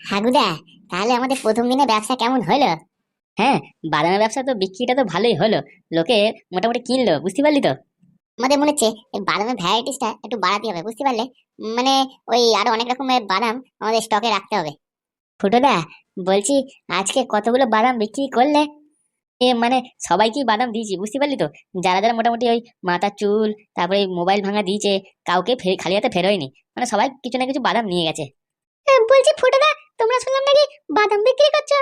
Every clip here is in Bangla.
হাগুদা তাহলে আমাদের প্রথম দিনে ব্যবসা কেমন হলো হ্যাঁ বাদামের ব্যবসা তো বিক্রিটা তো ভালোই হলো লোকে মোটামুটি কিনলো বুঝতে পারলি তো? আমাদের মনে হচ্ছে এই বাদামের ভ্যারাইটিসটা একটু বাড়াতে হবে বুঝতে পারলে? মানে ওই আরও অনেক রকমের বাদাম আমাদের স্টকে রাখতে হবে। ফুটোদা বলছি আজকে কতগুলো বাদাম বিক্রি করলে? এ মানে সবাইকেই বাদাম দিয়েছি বুঝতে পারলি তো? যারা যারা মোটামুটি ওই মাথার চুল তারপরে মোবাইল ভাঙা দিয়েছে কাউকে খালি হাতে ফেরোয়নি মানে সবাই কিছু না কিছু বাদাম নিয়ে গেছে। বলছি ফুটোদা তোমরা শুনলাম নাকি বাদাম বিক্রি করছ?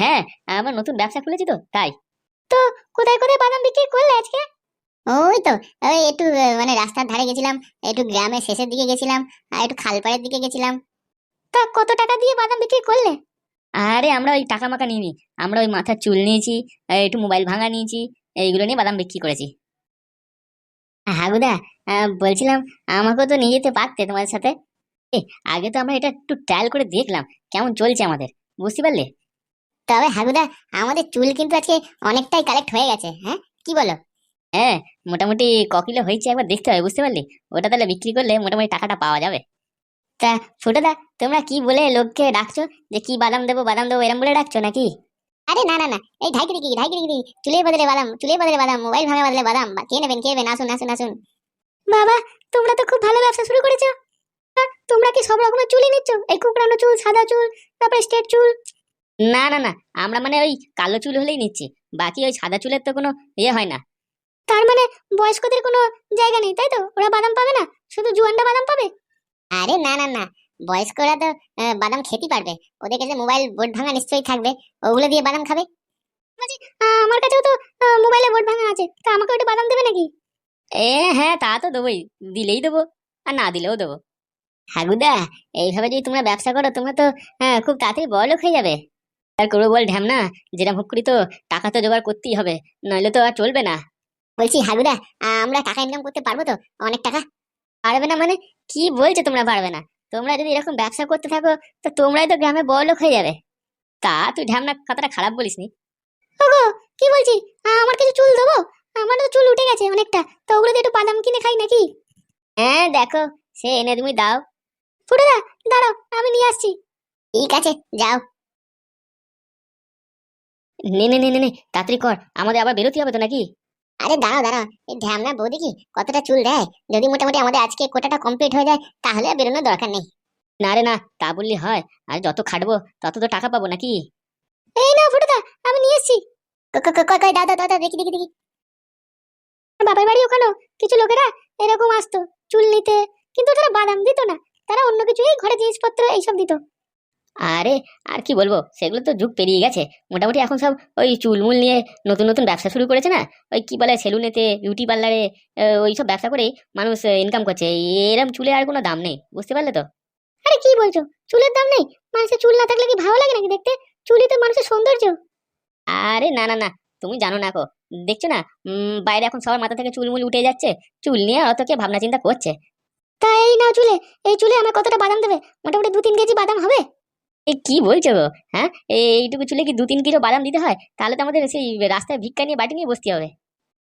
হ্যাঁ আমার নতুন ব্যবসা খুলেছি তো তাই। তো কোথায় কোথায় বাদাম বিক্রি করলে আজকে? ওই তো ওই একটু মানে রাস্তার ধারে গেছিলাম একটু গ্রামের শেষের দিকে গেছিলাম আর একটু খালপাড়ের দিকে গেছিলাম। তা কত টাকা দিয়ে বাদাম বিক্রি করলে? আরে আমরা ওই টাকা মাকা নিইনি আমরা ওই মাথার চুল নিয়েছি একটু মোবাইল ভাঙা নিয়েছি এইগুলো নিয়ে বাদাম বিক্রি করেছি। হাগুদা বলছিলাম আমাকেও তো নিয়ে যেতে পারতে তোমাদের সাথে। এ আগে তো আমরা এটা একটু ট্রায়াল করে দেখলাম কেমন চলছে আমাদের বুঝতে পারলে? তবে হাগুদা আমাদের চুল কিন্তু আজকে অনেকটাই কালেক্ট হয়ে গেছে হ্যাঁ? কি বলো? হ্যাঁ মোটামুটি ক কিলো হয়েছে একবার দেখতে হবে বুঝতে পারলি? ওটা তাহলে বিক্রি করলে মোটামুটি টাকাটা পাওয়া যাবে। ফুটোদা তোমরা কি বলে লোককে ডাকছো? যে কি বাদাম দেবো বাদাম দেবো এরম বলে ডাকছো নাকি? আরে না না না এই ঢাকি দিকি ঢাকি দিকি চুলের বদলে বাদাম চুলের বদলে বাদাম মোবাইল ভাঙা বদলে বাদাম কে নেবেন কে নেবেন আসুন আসুন আসুন। বাবা তোমরা তো খুব ভালো ব্যবসা শুরু করেছ। তোমরা কি সব রকমের চুলই নিচ্ছ? এই কুকড়ানো চুল সাদা চুল তারপরে স্ট্রেট চুল? না না না আমরা মানে ওই কালো চুল হলেই নিচ্ছি। বাকি ওই সাদা চুলের তো কোনো ইয়ে হয় না। তার মানে বয়স্কদের কোনো জায়গা নেই তাই তো? ওরা বাদাম পাবে না? শুধু জুয়ানরা বাদাম পাবে? আরে না না না বয়স্করা তো বাদাম খেতে পারবে। ওদের কাছে মোবাইল বোর্ড ভাঙা নিশ্চয়ই থাকবে। ওগুলো দিয়ে বাদাম খাবে? আমার কাছেও তো মোবাইলে বোর্ড ভাঙা আছে। তা আমাকে ওটা বাদাম দেবে নাকি? এ হ্যাঁ তা তো দেবোই। দিলেই দেবো আর না দিলেও দেবো। হাগুদা এইভাবে যদি তোমরা ব্যবসা করো তোমরা তো আহ, খুব তাড়াতাড়ি বড় লোক হয়ে যাবে। আর করব বল ঢ্যামনা যেরকম হোক করি তো টাকা তো জোগাড় করতেই হবে নইলে তো আর চলবে না। বলছি হাগুদা আমরা টাকা ইনকাম করতে পারব তো অনেক টাকা? পারবে না মানে? কি বলছো তোমরা পারবে না? তোমরা যদি এরকম ব্যবসা করতে থাকো তো তোমরাই তো গ্রামে বড় লোক হয়ে যাবে। তা তুই ঢ্যামনা কথাটা খারাপ বলিস নি। ওগো কি বলছি? আমার কিছু চুল দেবো আমার তো চুল উঠে গেছে অনেকটা তো ওগুলো একটু বাদাম কিনে খাই নাকি? হ্যাঁ দেখো সে এনে তুমি দাও। ফুটোদা দাঁড়াও আমি নিয়ে আসছি। ঠিক আছে যাও। নে নে নে নে তাড়াতাড়ি কর আমাদের আবার বেরোতে হবে তো নাকি? আরে দাঁড়াও দাঁড়াও এই ঢ্যামনা বৌদি কি কতটা চুল দেয়? যদি মোটামুটি আমাদের আজকে কোটাটা কমপ্লিট হয়ে যায় তাহলে বেরোনোর দরকার নেই। না রে না তা বললি হয় আর যত খাটবো তত তো টাকা পাবো নাকি? এই না আমি নিয়ে দাও দাও, দেখি দেখি দেখি। বাপের বাড়ি ওখানে কিছু লোকেরা এরকম আসতো চুল নিতে কিন্তু তারা বাদাম দিত না। তারা অন্য কিছু এই ঘরে জিনিসপত্র এইসব দিত। আরে আর কি বলব? সেগুলো তো যুগ পেরিয়ে গেছে। মোটামুটি এখন সব ওই চুলমুল নিয়ে নতুন নতুন ব্যবসা শুরু করেছে না? ওই কি বলে সেলুনেতে বিউটি পার্লারে ওই সব ব্যবসা করে মানুষ ইনকাম করছে। এরম চুলে আর কোনো দাম নেই বুঝতে পারলে তো? আরে কি বলছো? চুলের দাম নেই? মানুষের চুল না থাকলে কি ভালো লাগে নাকি দেখতে? চুলই তো মানুষের সৌন্দর্য। আরে না না না তুমি জানো না কো দেখছ না? বাইরে এখন সবার মাথা থেকে চুলমুল উঠে যাচ্ছে। চুল নিয়ে অত কে ভাবনা চিন্তা করছে। তা এই নাও চুলে এই চুলে আমার কতটা বাদাম দেবে? মোটামুটি দু তিন কেজি বাদাম হবে। এই কি বলছো গো হ্যাঁ? এইটুকু চুলে কি দু তিন কিলো বাদাম দিতে হয়? তাহলে তো আমাদের সেই রাস্তায় ভিক্ষা নিয়ে বাটি নিয়ে বসতে হবে।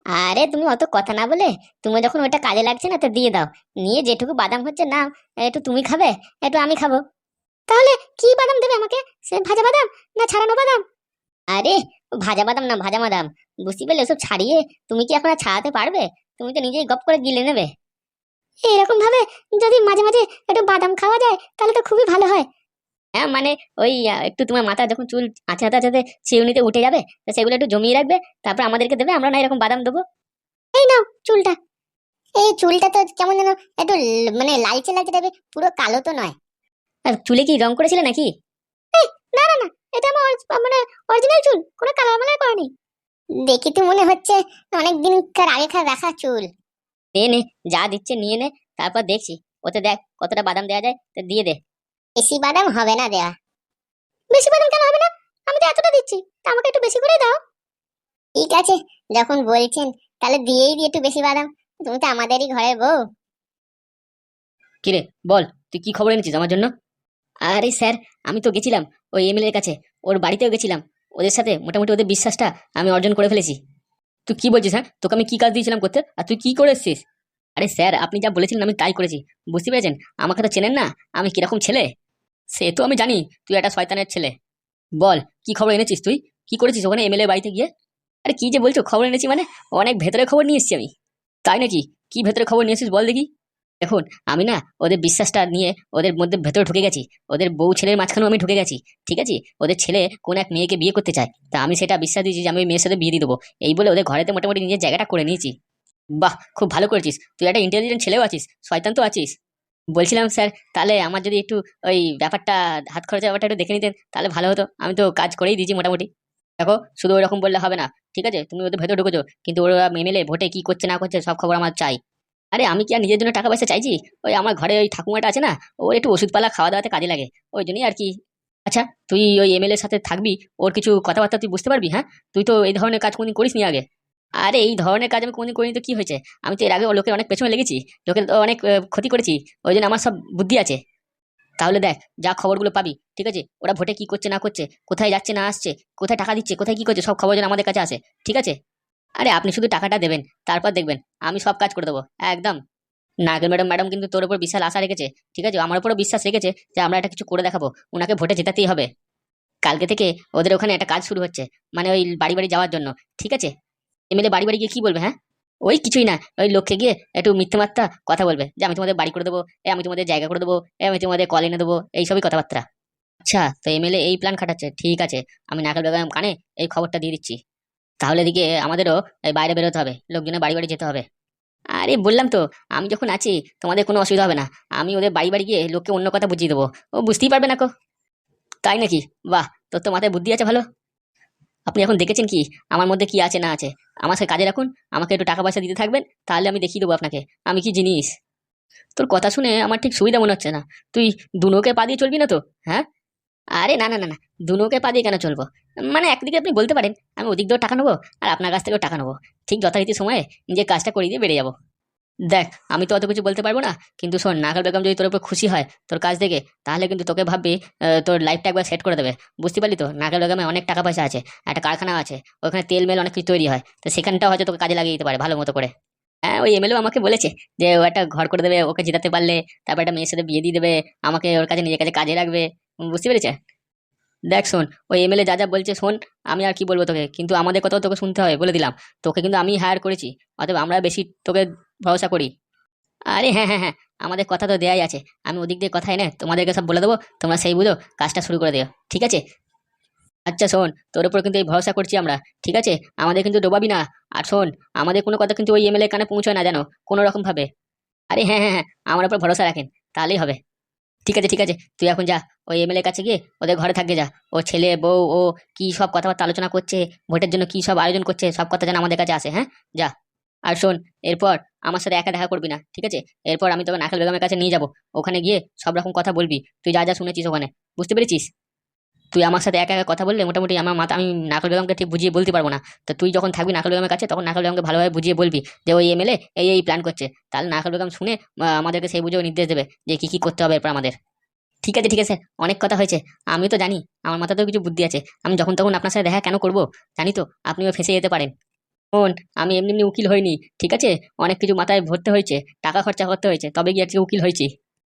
আরে তুমি অত কথা না বলে তুমি যখন ওটা কাজে লাগছে না তো দিয়ে দাও। নিয়ে যেটুকু বাদাম হচ্ছে না একটু তুমি খাবে একটু আমি খাব। তাহলে কি বাদাম দেবে আমাকে? সে ভাজা বাদাম না ছাড়ানো বাদাম? আরে ভাজা বাদাম না ভাজা বাদাম বুঝতে পারলে ওসব ছাড়িয়ে তুমি কি এখন আর ছাড়াতে পারবে? তুমি তো নিজেই গপ করে গিলে নেবে। এরকম ভাবে যদি মাঝে মাঝে একটু বাদাম খাওয়া যায়, তাহলে তো খুবই ভালো হয়। হ্যাঁ মানে ওই একটু তোমার মাথা যখন চুল আছাতে আছাতে চিরুনিতে উঠে যাবে, তো সেগুলো একটু জমিয়ে রাখবে, তারপর আমাদেরকে দেবে, আমরা না এরকম বাদাম দেবো। এই নাও চুলটা। এই চুলটা তো কেমন যেন একটু মানে লালচে লালচে টাইপের, পুরো কালো তো নয়। আর চুলে কি রং করেছিলে নাকি? না না না, এটা আমার মানে অরিজিনাল চুল, কোনো কালার মালার করেনি। দেখি তো মনে হচ্ছে অনেক দিনকার আগেকার রাখা চুল। নে নে যা দিচ্ছে নিয়ে নে তারপর দেখছি। ওতে দেখ কতটা বাদাম দেওয়া যায় তো দিয়ে দে। বেশি বাদাম হবে না দেয়া। বেশি বাদাম কেন হবে না? আমি তো এতটা দিচ্ছি তা আমাকে একটু বেশি করে দাও। ঠিক আছে যখন বলছেন তাহলে দিয়েই দিই একটু বেশি বাদাম। তুমি তো আমাদেরই ঘরের বউ। কিরে বল তুই কি খবর এনেছিস আমার জন্য? আরে স্যার আমি তো গেছিলাম ওই এমএলএ এর কাছে ওর বাড়িতেও গেছিলাম। ওদের সাথে মোটামুটি ওদের বিশ্বাসটা আমি অর্জন করে ফেলেছি। তুই কি বলছিস হ্যাঁ? তোকে আমি কি কাজ দিয়েছিলাম করতে? আর তুই কি করে এসছিস আরে স্যার, আপনি যা বলেছিলেন আমি তাই করেছি। বুঝতে পেরেছেন? আমাকে তো চেনেন না। আমি কীরকম ছেলে? সে তো আমি জানি, তুই একটা শয়তানের ছেলে। বল, কি খবর এনেছিস তুই? কি করেছিস ওখানে এমএলএ বাড়িতে গিয়ে? আরে কি যে বলছো, খবর এনেছি মানে? অনেক ভেতরে খবর নিয়ে এসছি আমি। তাই নাকি? কি ভেতরে খবর নিয়ে এসেছিস বল দেখি। দেখুন, আমি না ওদের বিশ্বাসটা নিয়ে ওদের মধ্যে ভেতরে ঢুকে গেছি। ওদের বউ ছেলের মাঝখানেও আমি ঢুকে গেছি, ঠিক আছে? ওদের ছেলে কোন এক মেয়েকে বিয়ে করতে চায়। তা আমি সেটা বিশ্বাস দিয়েছি যে আমি মেয়ের সাথে বিয়ে দিয়ে দেবো। এই বলে ওদের ঘরেতে মোটামুটি নিজের জায়গাটা করে নিয়েছি। বাহ, খুব ভালো করেছিস। তুই একটা ইন্টেলিজেন্ট ছেলেও আছিস, শয়তান তো আছিস। বলছিলাম, স্যার, তাহলে আমার যদি একটু ওই ব্যাপারটা, হাত খরচা ব্যাপারটা একটু দেখে নিতেন, তাহলে ভালো হতো। আমি তো কাজ করেই দিয়েছি মোটামুটি। দেখো, শুধু ওরকম বললে হবে না, ঠিক আছে? তুমি ওদের ভেতরে ঢুকেছো, কিন্তু ওরা এমএলএ ভোটে কি করছে না করছে সব খবর আমার চাই। আরে আমি কি আর নিজের জন্য টাকা পয়সা চাইছি? ওই আমার ঘরে ওই ঠাকুমাটা আছে না, ওর একটু ওষুধপালা খাওয়া দাওয়াতে কাজে লাগে, ওই জন্যই আর কি। আচ্ছা তুই ওই এমএলএর সাথে থাকবি, ওর কিছু কথাবার্তা তুই বুঝতে পারবি হ্যাঁ? তুই তো এই ধরনের কাজ কোনদিন করিস নি আগে। আরে এই ধরনের কাজ আমি কোনদিন করিনি তো কি হয়েছে? আমি তো এর আগে লোকের অনেক পেছনে লেগেছি, লোকের তো অনেক ক্ষতি করেছি, ওই জন্য আমার সব বুদ্ধি আছে। তাহলে দেখ, যা খবরগুলো পাবি, ঠিক আছে? ওরা ভোটে কি করছে না করছে, কোথায় যাচ্ছে না আসছে, কোথায় টাকা দিচ্ছে, কোথায় কি করছে, সব খবর যেন আমাদের কাছে আসে, ঠিক আছে? আরে আপনি শুধু টাকাটা দেবেন, তারপর দেখবেন, আমি সব কাজ করে দেবো, একদম। নাগেল ম্যাডাম ম্যাডাম কিন্তু তোর উপর বিশাল আশা রেখেছে, ঠিক আছে? আমার উপরও বিশ্বাস রেখেছে যে আমরা এটা কিছু করে দেখাবো ওনাকে ভোটে জেতাতেই হবে। কালকে থেকে ওদের ওখানে একটা কাজ শুরু হচ্ছে মানে ওই বাড়ি বাড়ি যাওয়ার জন্য, ঠিক আছে? এমএলএ বাড়ি বাড়ি গিয়ে কী বলবে হ্যাঁ? ওই কিছুই না, ওই লোককে গিয়ে একটু মিথ্যে মাত্রা কথা বলবে, যে আমি তোমাদের বাড়ি করে দেবো, এ আমি তোমাদের জায়গা করে দেবো, এ আমি তোমাদের কল এনে দেবো এইসবই কথাবার্তা। আচ্ছা তো এমএলএ এই প্ল্যান খাটাচ্ছে, ঠিক আছে। আমি নাকাল বেগম কানে এই খবরটা দিয়ে দিচ্ছি। তাহলে এদিকে আমাদেরও বাইরে বেরোতে হবে, লোকজনের বাড়ি বাড়ি যেতে হবে। আরে বললাম তো, আমি যখন আছি তোমাদের কোনো অসুবিধা হবে না, আমি ওদের বাড়ি বাড়ি গিয়ে লোককে অন্য কথা বুঝিয়ে দেবো। ও বুঝতেই পারবে না কো। তাই নাকি? বাহ তোর তো মাথায় বুদ্ধি আছে ভালো। আপনি এখন দেখেছেন কি, আমার মধ্যে কি আছে না আছে? আমার সাথে কাজে রাখুন, আমাকে একটু টাকা পয়সা দিতে থাকবেন, তাহলে আমি দেখিয়ে দেবো আপনাকে। আমি কি জিনিস? তোর কথা শুনে আমার ঠিক সুবিধা মনে হচ্ছে না। তুই দুনোকে পা দিয়ে চলবি না তো হ্যাঁ? আরে না না না না, দুনোকে পা দিয়ে কেন চলবো? মানে একদিকে আপনি বলতে পারেন, আমি ওদিক দিয়েও টাকা নেব আর আপনার কাছ থেকেও টাকা নেব। ঠিক যথারীতি সময়ে নিজের কাজটা করিয়ে দিয়ে বেরিয়ে যাব। দেখ, আমি তো অত কিছু বলতে পারব না, কিন্তু শোন নাকাল বেগম যদি তোর উপর খুশি হয়, তোর কাজ দেখে, তাহলে কিন্তু তোকে ভাববি তোর লাইফটা একবার সেট করে দেবে। বুঝতে পারলি তো? নাকাল বেগমে অনেক টাকা পয়সা আছে, একটা কারখানা আছে, ওখানে তেল, মেল অনেক কিছু তৈরি হয়, তো সেখানটাও হয়তো তোকে কাজে লাগিয়ে দিতে পারে ভালো মতো করে। হ্যাঁ ওই এমএলএ আমাকে বলেছে যে ও একটা ঘর করে দেবে, ওকে জিতাতে পারলে, তারপর একটা মেয়ের সাথে বিয়ে দিয়ে দেবে, আমাকে ওর কাছে নিজের কাছে কাজে রাখবে। বুঝতে পেরেছে? দেখ শোন, ওই এমএলএ যা যা বলছে শোন, আমি আর কি বলব তোকে? কিন্তু আমাদের কথাও তোকে শুনতে হবে, বলে দিলাম। তোকে কিন্তু আমি হায়ার করেছি, অতএব আমরা বেশি তোকে ভরসা করি। আরে হ্যাঁ হ্যাঁ হ্যাঁ আমাদের কথা তো দেয়াই আছে। আমি ওদিক দিয়ে কথা এনে তোমাদেরকে সব বলে দেবো, তোমরা সেই বুঝো, কাজটা শুরু করে দিও, ঠিক আছে? আচ্ছা শোন, তোর উপর কিন্তু এই ভরসা করছি আমরা, ঠিক আছে? আমাদের কিন্তু ডোবাবি না। আর শোন, আমাদের কোনো কথা কিন্তু ওই এমএলএ কানে পৌঁছয় না, জানো, কোনো রকম ভাবে আরে হ্যাঁ হ্যাঁ হ্যাঁ আমার উপর ভরসা রাখেন, তাহলেই হবে। ঠিক আছে ঠিক আছে। তুই এখন যা, ওই এমএলএ কাছে গিয়ে ওদের ঘরে থাকবে যা। ও ছেলে, বউ, ও কি সব কথাবার্তা আলোচনা করছে, ভোটের জন্য কি সব আয়োজন করছে, সব কথা যেন আমাদের কাছে আসে হ্যাঁ? যা। আর শোন, এরপর আমার সাথে একা দেখা করবি না, ঠিক আছে? এরপর আমি তোকে নাখাল বেগমের কাছে নিয়ে যাব। ওখানে গিয়ে সব রকম কথা বলবি। তুই যা যা শুনেছিস ওখানে। বুঝতে পেরেছিস? তুই আমার সাথে একা একা কথা বললে মোটামুটি আমার মাথা, আমি নাকল বেগমকে ঠিক বুঝিয়ে বলতে পারব না। তো তুই যখন থাকবি নাকাল বেগমের কাছে, তখন নাকাল বেগমকে ভালোভাবে বুঝিয়ে বলবি যে ওই এমএলএ এই এই প্ল্যান করছে। তাহলে নাকল বেগম শুনে আমাদেরকে সেই বুঝেও নির্দেশ দেবে যে কি কি করতে হবে এরপর আমাদের। ঠিক আছে ঠিক আছে, অনেক কথা হয়েছে। আমি তো জানি, আমার মাথাতেও কিছু বুদ্ধি আছে। আমি যখন তখন আপনার সাথে দেখা কেন করব? জানি তো, আপনিও ফেসে যেতে পারেন। শোন, আমি এমনি এমনি উকিল হইনি, ঠিক আছে? অনেক কিছু মাথায় ভরতে হয়েছে, টাকা খরচা করতে হয়েছে, তবে গিয়ে আজকে উকিল হয়েছি।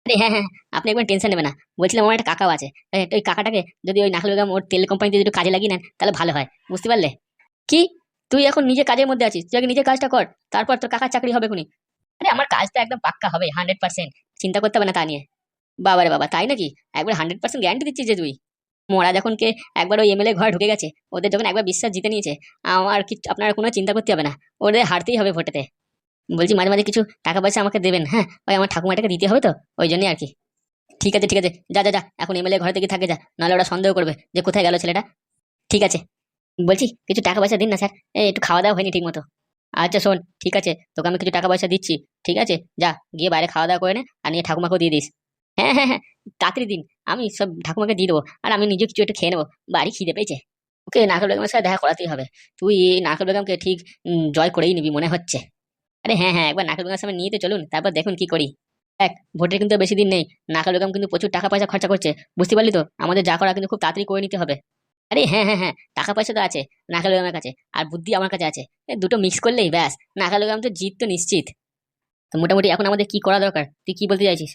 আরে হ্যাঁ হ্যাঁ আপনি একবার টেনশন নেবেন না। বলছিলাম আমার একটা কাকাও আছে। ওই কাকাটাকে যদি ওই নাখল বেগম ওর তেল কোম্পানিতে যদি কাজে লাগিয়ে নেন, তাহলে ভালো হয়। বুঝতে পারলে? কি? তুই এখন নিজে কাজের মধ্যে আছিস? তুই আগে নিজের কাজটা কর, তারপর তোর কাকার চাকরি হবে খুনি। আরে আমার কাজটা একদম পাক্কা হবে হান্ড্রেড পার্সেন্ট চিন্তা করতে হবে না তা নিয়ে। বাবা রে বাবা, তাই নাকি? একবার হান্ড্রেড পার্সেন্ট গ্যারান্টি দিচ্ছিস যে তুই। মোরা যখন কে একবার ওই এমএলএ ঘরে ঢুকে গেছে, ওদের যখন একবার বিশ্বাস জিতে নিয়েছে, আমার কি আপনার কোনো চিন্তা করতে হবে না? ওদের হারতেই হবে ভোটেতে। বলছি মাঝে মাঝে কিছু টাকা পয়সা আমাকে দেবেন হ্যাঁ? ওই আমার ঠাকুমাটাকে দিতে হবে তো, ওই জন্যই আর কি। ঠিক আছে ঠিক আছে, যা যা যা, এখন এমএলএ ঘরে থেকে থাকে, যা, নাহলে ওরা সন্দেহ করবে যে কোথায় গেল ছেলেটা। ঠিক আছে, বলছি কিছু টাকা পয়সা দিন না স্যার, এই একটু খাওয়া দাওয়া হয়নি ঠিক মতো আচ্ছা শোন, ঠিক আছে, তোকে আমি কিছু টাকা পয়সা দিচ্ছি, ঠিক আছে, যা, গিয়ে বাইরে খাওয়া দাওয়া করে নে আর নিয়ে ঠাকুমাকেও দিয়ে দিস। হ্যাঁ হ্যাঁ হ্যাঁ তাড়াতাড়ি দিন, আমি সব ঠাকুমাকে দিয়ে দেবো আর আমি নিজে কিছু একটু খেয়ে নেব, বাড়ি খিদে পেয়েছে। ওকে নাকাল বেগমের সাথে দেখা করাতেই হবে। তুই এই নাকাল বেগমকে ঠিক জয় করেই নিবি, মনে হচ্ছে। আরে হ্যাঁ হ্যাঁ একবার নাকাল বেগমের সামনে নিয়ে তো চলুন, তারপর দেখুন কি করি। এক ভোটের কিন্তু বেশি দিন নেই নাকাল বেগম কিন্তু প্রচুর টাকা পয়সা খরচা করছে, বুঝতে পারলি তো? আমাদের যা করা কিন্তু খুব তাড়াতাড়ি করে নিতে হবে। আরে হ্যাঁ হ্যাঁ হ্যাঁ টাকা পয়সা তো আছে নাকাল বেগমের কাছে, আর বুদ্ধি আমার কাছে আছে। দুটো মিক্স করলেই ব্যাস নাকাল বেগম তো জিত তো নিশ্চিত। তো মোটামুটি এখন আমাদের কি করা দরকার? তুই কি বলতে চাইছিস?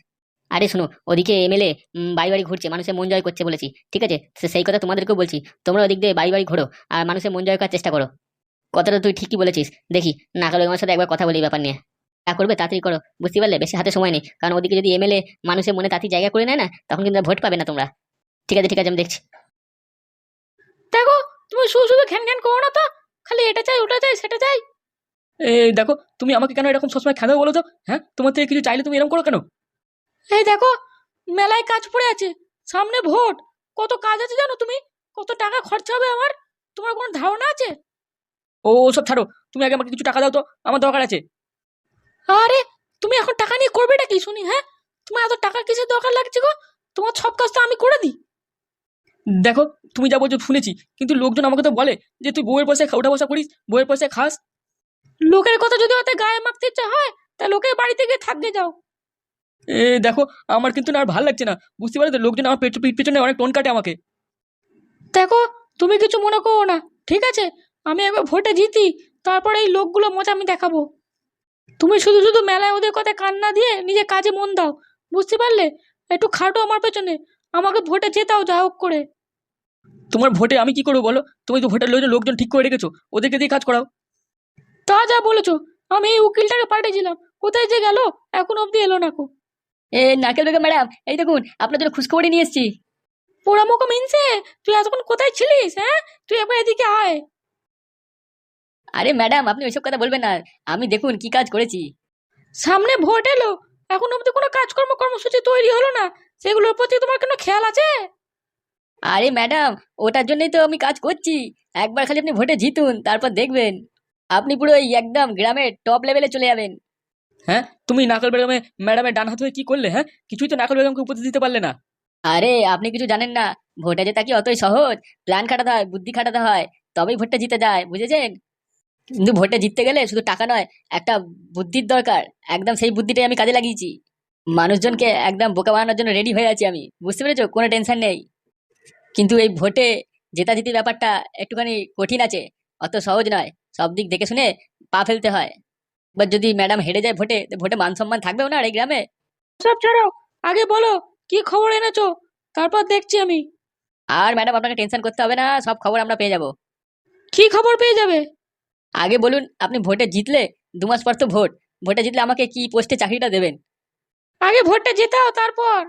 আরে শোনো, ওদিকে এমএলএ বাড়ি বাড়ি ঘুরছে, মানুষের মন জয় করছে বলেছি, ঠিক আছে? সেই কথা তোমাদেরকেও বলছি তোমরা ওদিক দিয়ে বাড়ি বাড়ি ঘোরো, আর মানুষের মন জয় করার চেষ্টা করো। কথাটা তুই ঠিকই বলেছিস। দেখি নাকাল আমার সাথে একবার কথা বলি ব্যাপার নিয়ে। যা করবে তাড়াতাড়ি করো বুঝতে পারলে? বেশি হাতে সময় নেই। কারণ ওদিকে যদি এমএলএ মানুষের মনে তাড়াতাড়ি জায়গা করে নেয় না তখন কিন্তু ভোট পাবে না তোমরা। ঠিক আছে ঠিক আছে আমি দেখছি। দেখো তুমি শুধু শুধু ঘ্যান ঘ্যান করো না তো। খালি এটা চাই ওটা চাই সেটা চাই। এই দেখো তুমি আমাকে কেন এরকম সবসময় খেদাও বলো তো? হ্যাঁ? তোমার থেকে কিছু চাইলে তুমি এরকম করো কেন? এই দেখো মেলায় কাজ পড়ে আছে সামনে ভোট। কত কাজ আছে জানো তুমি? কত টাকা খরচা হবে আমার? তোমার কোনো ধারণা আছে? ও ওসব ছাড়ো। তুমি আগে আমাকে কিছু টাকা দাও তো, আমার দরকার আছে। আরে, তুমি এখন টাকা নিয়ে করবেটা কি শুনি হ্যাঁ? তোমার এত টাকা কিসের দরকার লাগছে গো? তোমার সব কাজ তো আমি করে দিই। দেখো, তুমি যা বলছো শুনেছি, কিন্তু লোকজন আমাকে তো বলে যে তুই বউয়ের পয়সায় ওঠা বসা করিস, বউয়ের পয়সায় খাস। লোকের কথা যদি ওতে গায়ে মাখতে ইচ্ছা হয়, তা লোকের বাড়িতে গিয়ে থাকতে যাও। এ, দেখো, আমার কিন্তু না আর ভালো লাগছে না। বুঝতে পারো তো লোকজন আমার পেট পেছনে অনেক টোন কাটে আমাকে। দেখো, তুমি কিছু মনে করো না, ঠিক আছে? আমি একবার ভোটে জিতি তারপরে এই লোকগুলো মজা আমি দেখাবো। তুমি শুধু শুধু মেলায় ওদের কথা কান্না দিয়ে নিজে কাজে মন দাও বুঝতে পারলে? একটু খাটো আমার পেছনে আমাকে ভোটে জেতাও যা হোক করে। তোমার ভোটে আমি কি করব বলো? তুমি তো ভোটের লোকজন লোকজন ঠিক করে রেখেছো ওদেরকে দিয়ে কাজ করাও। তা যা বলেছ আমি এই উকিলটাকে পাঠিয়েছিলাম কোথায় যে গেল এখন অবধি এলো না কো। এ নাকেল বেগম ম্যাডাম এই দেখুন আপনার জন্য খুশখবরই নিয়ে এসেছি। পোড়ামোকো মিনছে তুই এতক্ষণ কোথায় ছিলিস হ্যাঁ? তুই একবার এদিকে আয়। আরে ম্যাডাম আপনি ওইসব কথা বলবেন না। আমি দেখুন কি কাজ করেছি। সামনে ভোট এলো। এখন অবধি কোনো কাজকর্ম কর্মসূচি তৈরি হলো না। সেগুলোর প্রতি তোমার কোনো খেয়াল আছে? আরে ম্যাডাম ওটার জন্যই তো আমি কাজ করছি। একবার খালি আপনি ভোটে জিতুন তারপর দেখবেন। আপনি পুরো এই একদম গ্রামের টপ লেভেলে চলে যাবেন। হ্যাঁ তুমি নাকল বেগমে ম্যাডামের ডান হাত হয়ে কি করলে হ্যাঁ? কিছুই তো নাকল বেগমকে উপদেশ দিতে পারলে না। আরে আপনি কিছু জানেন না। ভোটে জেতা কি অতই সহজ? প্ল্যান খাটাতে হয় বুদ্ধি খাটাতে হয় তবেই ভোটটা জিতে যায় বুঝেছেন? কিন্তু ভোটে জিততে গেলে শুধু টাকা নয় একটা বুদ্ধির দরকার। একদম সেই বুদ্ধিটাই আমি কাজে লাগিয়েছি। মানুষজনকে একদম বোকা বানানোর জন্য রেডি হয়ে আছি আমি। বুঝতে পেরেছ? কোনো টেনশন নেই। কিন্তু এই ভোটে জেতা জেতাজিতি ব্যাপারটা একটুখানি কঠিন আছে। অত সহজ নয়। সব দিক দেখে শুনে পা ফেলতে হয়। এবার যদি ম্যাডাম হেরে যায় ভোটে তো ভোটে মান সম্মান থাকবেও না এই গ্রামে? সব ছাড়ো। আগে বলো কি খবর এনেছো? তারপর দেখছি আমি। আর ম্যাডাম আপনাকে টেনশন করতে হবে না। সব খবর আমরা পেয়ে যাব। কি খবর পেয়ে যাবে? আগে বলুন আপনি ভোটে জিতলে দু মাস পর তো ভোট। ভোটে জিতলে আমাকে কি পোস্টে চাকরিটা দেবেন? আগে ভোটটা জেতাও তারপর।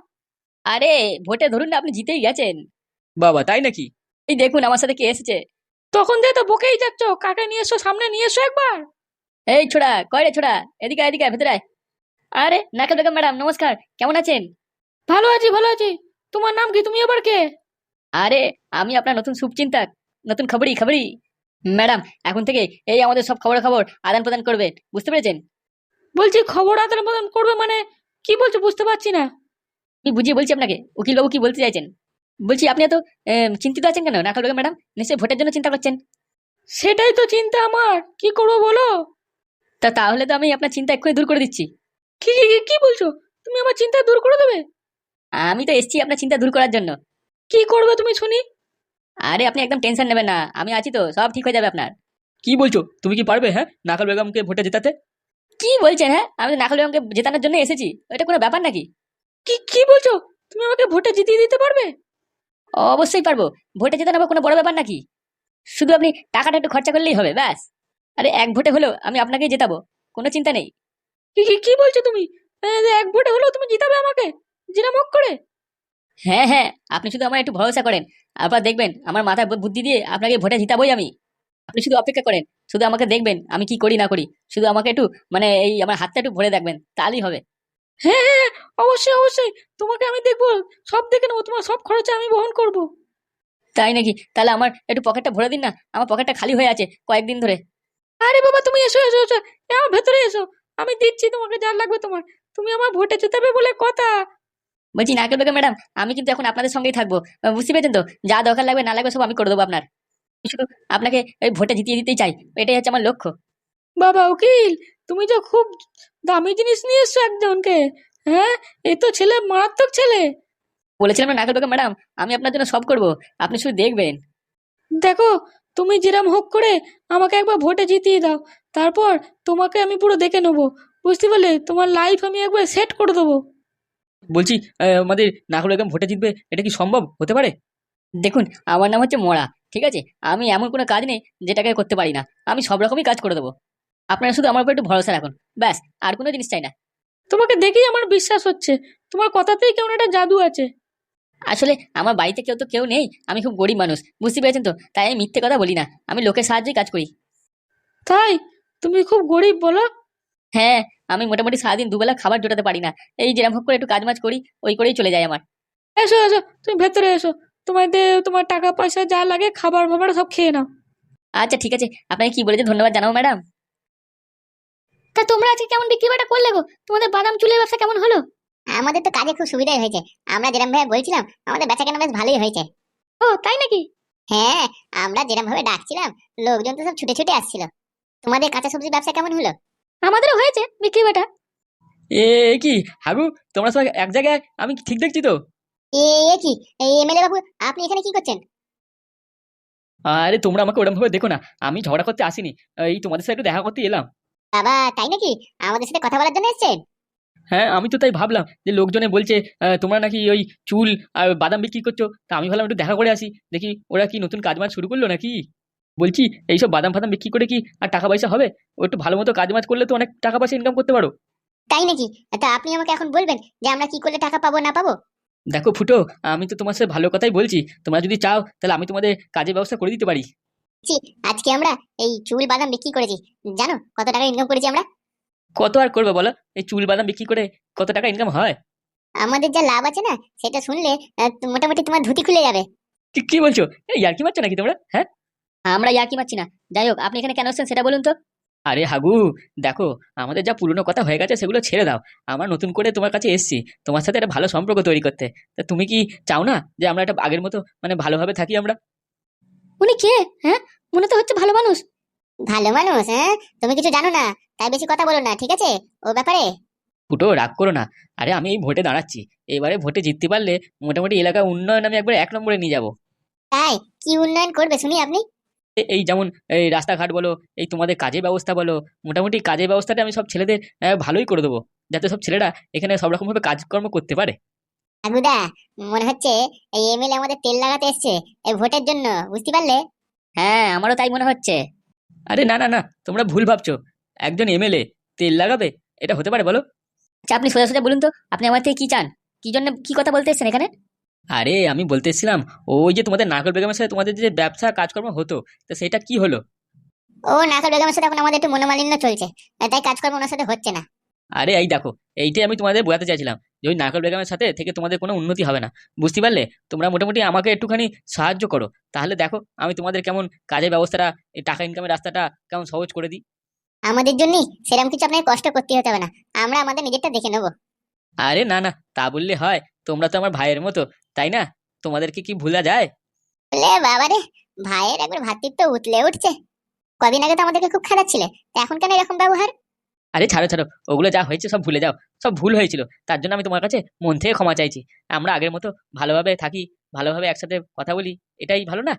আরে ভোটে ধরুন না আপনি জিতেই গেছেন। বাবা তাই নাকি? এই দেখুন আমার সাথে কে এসেছে। তখন দিয়ে তো বকেই যাচ্ছ। কাকে নিয়ে এসো সামনে নিয়ে এসো একবার। এই ছোড়া কয় রে ছোড়া? এদিকে আয়, এদিকে আয়, ভেতরে আয়। আরে নাকাল বেগম ম্যাডাম নমস্কার। কেমন আছেন? ভালো আছি ভালো আছি। তোমার নাম কি? তুমি এবার কে? আরে আমি আপনার নতুন শুভচিন্তক নতুন খবরই খবরই ম্যাডাম এখন থেকে এই আমাদের সব খবর খবর আদান প্রদান করবে বুঝতে পেরেছেন? বলছি খবর আদান প্রদান করবে মানে কি বলছো বুঝতে পারছি না। আমি বুঝিয়ে বলছি আপনাকে উকিলবাবু কি বলতে চাইছেন? বলছি আপনি এত আহ, চিন্তিত আছেন কেন? বেগম ম্যাডাম নিশ্চয়ই ভোটের জন্য চিন্তা করছেন। সেটাই তো চিন্তা আমার কি করব বলো? তা তাহলে তো আমি আপনার চিন্তা এক্ষুনি দূর করে দিচ্ছি। কি কি- কি- কি বলছো? তুমি আমার চিন্তা দূর করে দেবে? আমি তো এসেছি আপনার চিন্তা দূর করার জন্য। কি করবে তুমি শুনি? আরে আপনি একদম টেনশন নেবেন না। আমি আছি তো সব ঠিক হয়ে যাবে আপনার। কি বলছো? তুমি কি পারবে হ্যাঁ? নাকাল বেগমকে ভোটে জেতাতে? কি বলছেন হ্যাঁ? আমি তো নাকাল বেগমকে জেতানোর জন্য এসেছি। এটা কোনো ব্যাপার নাকি? কি কি বলছো? তুমি আমাকে ভোটে জিতিয়ে দিতে পারবে? অবশ্যই পারব। ভোটে জেতানো আবার কোনো বড় ব্যাপার নাকি? শুধু আপনি টাকাটা একটু খরচা করলেই হবে ব্যাস। আরে এক ভোটে হলেও আমি আপনাকেই জেতাবো। কোনো চিন্তা নেই। কি কি কি বলছো তুমি? এক ভোটে হলেও তুমি জিতাবে আমাকে? জিরামক করে? হ্যাঁ হ্যাঁ আপনি শুধু আমার একটু ভরসা করেন। আবার দেখবেন আমার মাথায় বু- বুদ্ধি দিয়ে আপনাকে ভোটে জিতাবই আমি। আপনি শুধু অপেক্ষা করেন শুধু আমাকে দেখবেন আমি কি করি না করি। শুধু আমাকে একটু মানে এই আমার হাতটা একটু ভরে দেখবেন তাহলেই হবে। হ্যাঁ হ্যাঁ অবশ্যই অবশ্যই। তোমাকে আমি দেখব সব দেখে নেব তোমার সব খরচা আমি বহন করব। তাই নাকি? তাহলে আমার একটু পকেটটা ভরে দিন না আমার পকেটটা খালি হয়ে আছে কয়েকদিন ধরে। আরে বাবা তুমি এসো এসো এসো আমার ভেতরে এসো। আমি দিচ্ছি তোমাকে যা লাগবে তোমার। তুমি আমার ভোটে জেতাবে বলে কথা। বলছি নাকেল বেগম ম্যাডাম? আমি কিন্তু এখন আপনাদের সঙ্গেই থাকব। বুঝতে পেরেছেন তো? যা দরকার লাগবে না লাগবে সব আমি করে দেবো আপনার। শুধু আপনাকে এই ভোটে জিতিয়ে দিতেই চাই। এটাই হচ্ছে আমার লক্ষ্য। বাবা উকিল তুমি তো খুব দামি জিনিস নিয়ে এসছো একজনকে। হ্যাঁ? এ তো ছেলে মারাত্মক ছেলে। বলেছিলাম না নাকেল বেগম ম্যাডাম? আমি আপনার জন্য সব করব। আপনি শুধু দেখবেন। দেখো তুমি যেরাম হোক করে আমাকে একবার ভোটে জিতিয়ে দাও। তারপর তোমাকে আমি পুরো দেখে নেব। বুঝতে পারলে? তোমার লাইফ আমি একবার সেট করে দেবো। বলছি আমাদের নাগর বেগম ভোটে জিতবে এটা কি সম্ভব? হতে পারে? দেখুন আমার নাম হচ্ছে মোড়া ঠিক আছে? আমি এমন কোনো কাজ নেই যেটাকে করতে পারি না। আমি সব রকমই কাজ করে দেবো। আপনারা শুধু আমার উপর একটু ভরসা রাখুন। ব্যাস আর কোনো জিনিস চাই না। তোমাকে দেখেই আমার বিশ্বাস হচ্ছে। তোমার কথাতেই কেমন একটা জাদু আছে। আসলে আমার বাড়িতে কেউ তো কেউ নেই। আমি খুব গরিব মানুষ বুঝতে পেরেছেন তো? তাই আমি মিথ্যে কথা বলি না। আমি লোকের সাহায্যেই কাজ করি। তাই? তুমি খুব গরিব বলো? হ্যাঁ আমি মোটামুটি সারাদিন দুবেলা খাবার জোটাতে পারি না। এই যেরকম হোক করে একটু কাজ মাজ করি ওই করেই চলে যায় আমার। এসো এসো তুমি ভেতরে এসো। তোমাদের তোমার টাকা পয়সা যা লাগে খাবার ফাবার সব খেয়ে নাও। আচ্ছা ঠিক আছে। আপনাকে কি বলেছে ধন্যবাদ জানাব ম্যাডাম। তা তোমরা আজকে কেমন বিক্রি বাটা করলে গো? তোমাদের বাদাম চুলের ব্যবসা কেমন হলো? আমাদের তো কাজে খুব সুবিধাই হয়েছে। আমরা যেরকম ভাবে বলছিলাম আমাদের বেচা কেনা বেশ ভালোই হয়েছে। ও তাই নাকি? হ্যাঁ আমরা যেরকম ভাবে ডাকছিলাম লোকজন তো সব ছুটে ছুটে আসছিল। তোমাদের কাঁচা সবজির ব্যবসা কেমন হলো? আমাদেরও হয়েছে বিক্রি বাটা। এ কি? হাগু তোমরা সবাই এক জায়গায় আমি ঠিক দেখছি তো? এ এ কি? এমএলএ বাবু আপনি এখানে কি করছেন? আরে তোমরা আমাকে ওরকম ভাবে দেখো না। আমি ঝগড়া করতে আসিনি। এই তোমাদের সাথে একটু দেখা করতে এলাম। বাবা তাই নাকি? আমাদের সাথে কথা বলার জন্য এসেছেন? হ্যাঁ আমি তো তাই ভাবলাম যে লোকজনে বলছে তোমরা নাকি ওই চুল আর বাদাম বিক্রি করছ। তা আমি ভাবলাম একটু দেখা করে আসি। দেখি ওরা কি নতুন কাজ মাজ শুরু করল নাকি? বলছি এইসব বাদাম ফাদাম বিক্রি করে কি আর টাকা পয়সা হবে? ও একটু ভালো মতো কাজ মাজ করলে তো অনেক টাকা পয়সা ইনকাম করতে পারো। তাই নাকি? তা আপনি আমাকে এখন বলবেন যে আমরা কি করলে টাকা পাবো না পাবো? দেখো ফুটো আমি তো তোমার সাথে ভালো কথাই বলছি। তোমরা যদি চাও তাহলে আমি তোমাদের কাজের ব্যবস্থা করে দিতে পারি। আজকে আমরা এই চুল বাদাম বিক্রি করেছি। জানো কত টাকা ইনকাম করেছি আমরা? কত আর করবে বলো? এই চুল বাদাম বিক্রি করে কত টাকা ইনকাম হয়? আমাদের যা লাভ আছে না সেটা শুনলে মোটামুটি তোমার ধুতি খুলে যাবে। কি কি বলছো? এই ইয়ার্কি মারছো নাকি তোমরা? হ্যাঁ? আমরা ইয়াকি মারছি না। যাই হোক আপনি এখানে কেন এসেছেন সেটা বলুন তো। আরে হাগু দেখো আমাদের যা পুরনো কথা হয়ে গেছে সেগুলো ছেড়ে দাও। আমরা নতুন করে তোমার কাছে এসেছি। তোমার সাথে একটা ভালো সম্পর্ক তৈরি করতে। তা তুমি কি চাও না যে আমরা একটা আগের মতো মানে ভালোভাবে থাকি আমরা? উনি কে? হ্যাঁ? মনে তো হচ্ছে ভালো মানুষ। ভালো মানুষ হ্যাঁ? তুমি কিছু জানো না তাই বেশি কথা বলো না ঠিক আছে? ও ব্যাপারে। ফুটো রাগ করো না। আরে আমি এই ভোটে দাঁড়াচ্ছি। এবারে ভোটে জিততে পারলে মোটামুটি এলাকার উন্নয়ন আমি একবার এক নম্বরে নিয়ে যাব। তাই? কি উন্নয়ন করবে শুনি আপনি? এই যেমন এই রাস্তাঘাট বলো এই তোমাদের কাজের ব্যবস্থা বলো মোটামুটি কাজের ব্যবস্থাটা আমি সব ছেলেদের ভালোই করে দেবো যাতে সব ছেলেরা এখানে সব রকম ভাবে কাজকর্ম করতে পারে। আগুদা মনে হচ্ছে এই এমএলএ আমাদের তেল লাগাতে এসছে এই ভোটের জন্য বুঝতে পারলে? হ্যাঁ আমারও তাই মনে হচ্ছে। আরে না না না তোমরা ভুল ভাবছ একজন এমএলএ তেল লাগাবে এটা হতে পারে বলো। আচ্ছা আপনি সোজা সোজা বলুন তো আপনি আমার থেকে কি চান? কি জন্য কি কথা বলতে এসেছেন এখানে? আরে আমি বলতে এসেছিলাম ওই যে তোমাদের নাগর বেগমের সাথে তোমাদের যে ব্যবসা কাজকর্ম হতো তো সেটা কি হলো? ও নাকাল বেগমের সাথে এখন আমাদের একটু মনোমালিন্য চলছে তাই কাজকর্ম ওনার সাথে হচ্ছে না। আরে এই দেখো এইটাই আমি তোমাদের বোঝাতে চাইছিলাম যে ওই নাগর বেগমের সাথে থেকে তোমাদের কোনো উন্নতি হবে না বুঝতে পারলে? তোমরা মোটামুটি আমাকে একটুখানি সাহায্য করো তাহলে দেখো আমি তোমাদের কেমন কাজের ব্যবস্থাটা এই টাকা ইনকামের রাস্তাটা কেমন সহজ করে দিই। আমাদের জন্যই সেরকম কিছু আপনাকে কষ্ট করতে হতে হবে না আমরা আমাদের নিজেরটা দেখে নেব। আরে না না তা বললে হয় তোমরা তো আমার ভাইয়ের মতো তাই না? তোমাদেরকে কি ভুলা যায়? লে বাবা রে ভাইয়ের একবার ভাতৃত্ব উতলে উঠছে। কদিন আগে তো আমাদেরকে খুব খারাপ ছিলে তা এখন কেন এরকম ব্যবহার? আরে ছাড়ো ছাড়ো ওগুলো যা হয়েছে সব ভুলে যাও সব ভুল হয়েছিল তার জন্য আমি তোমার কাছে মন থেকে ক্ষমা চাইছি। আমরা আগের মতো ভালোভাবে থাকি ভালোভাবে একসাথে কথা বলি এটাই ভালো না?